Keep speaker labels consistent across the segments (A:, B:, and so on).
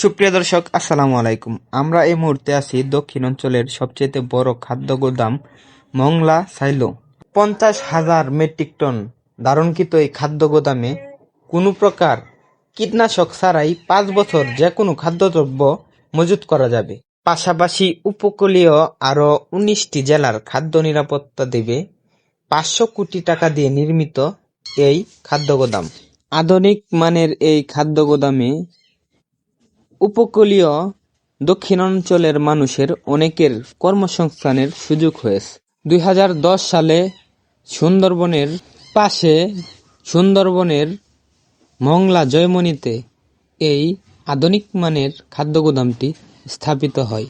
A: সুপ্রিয় দর্শক, আসসালামু আলাইকুম। আমরা এই মুহূর্তে আছি দক্ষিণ অঞ্চলের সবচেয়ে বড় খাদ্য গোদাম মংলা সাইলো। পঞ্চাশ হাজার মেট্রিক টন ধারণকৃত এই খাদ্য গোদামে কোনো প্রকার কীটনাশক ছাড়াই পাঁচ বছর যে কোনো খাদ্যদ্রব্য মজুত করা যাবে। পাশাপাশি উপকূলীয় আরও উনিশটি জেলার খাদ্য নিরাপত্তা দেবে পাঁচশো কোটি টাকা দিয়ে নির্মিত এই খাদ্য গোদাম। আধুনিক মানের এই খাদ্য গোদামে উপকূলীয় দক্ষিণাঞ্চলের মানুষের অনেকের কর্মসংস্থানের সুযোগ হয়েছে। দুই হাজার দশ সালে সুন্দরবনের পাশে সুন্দরবনের মংলা জয়মনিতে এই আধুনিক মানের খাদ্য গোদামটি স্থাপিত হয়।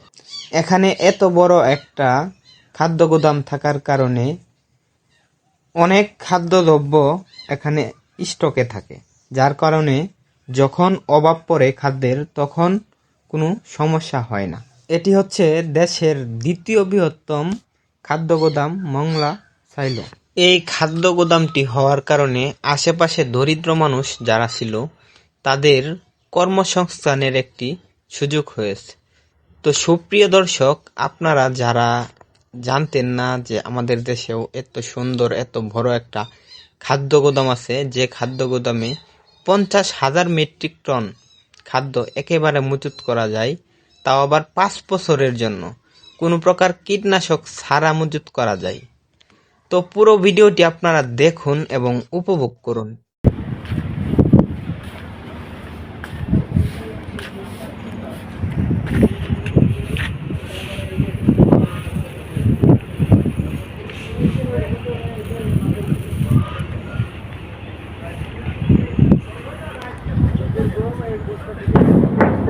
A: এখানে এত বড় একটা খাদ্য গোদাম থাকার কারণে অনেক খাদ্যদ্রব্য এখানে স্টকে থাকে, যার কারণে যখন অভাব পড়ে খাদ্যের, তখন কোনো সমস্যা হয় না। এটি হচ্ছে দেশের দ্বিতীয় বৃহত্তম খাদ্য গোদাম মংলা সাইলো। এই খাদ্য গোদামটি হওয়ার কারণে আশেপাশে দরিদ্র মানুষ যারা ছিল, তাদের কর্মসংস্থানের একটি সুযোগ হয়েছে। তো সুপ্রিয় দর্শক, আপনারা যারা জানতেন না যে আমাদের দেশেও এত সুন্দর, এত বড় একটা খাদ্য গোদাম আছে, যে খাদ্য গোদামে পঞ্চাশ হাজার মেট্রিক টন খাদ্য একেবারে মজুত করা যায়, তাও আবার পাঁচ বছরের জন্য। কোনো প্রকার কীটনাশক ছাড়া মজুত করা যায়। তো পুরো ভিডিওটি আপনারা দেখুন এবং উপভোগ করুন।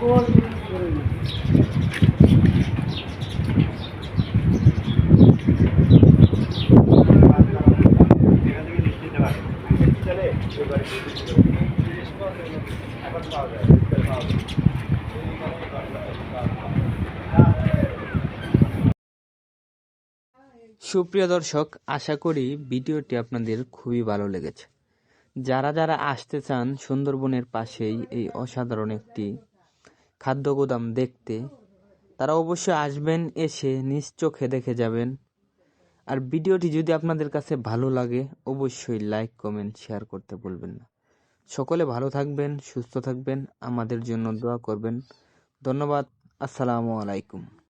B: কোল
A: সুপ্রিয় দর্শক আশা করি ভিডিওটি আপনাদের খুবই ভালো লেগেছে। যারা যারা আসতে চান সুন্দরবনের পাশেই এই অসাধারণ একটি খাদ্য গোদাম দেখতে, তারা অবশ্যই আসবেন, এসে নিজ চোখে দেখে যাবেন। আর ভিডিওটি যদি আপনাদের কাছে ভালো লাগে, অবশ্যই লাইক, কমেন্ট, শেয়ার করতে বলবেন না। সকলে ভালো থাকবেন, সুস্থ থাকবেন, আমাদের জন্য দোয়া করবেন। ধন্যবাদ, আসসালামু আলাইকুম।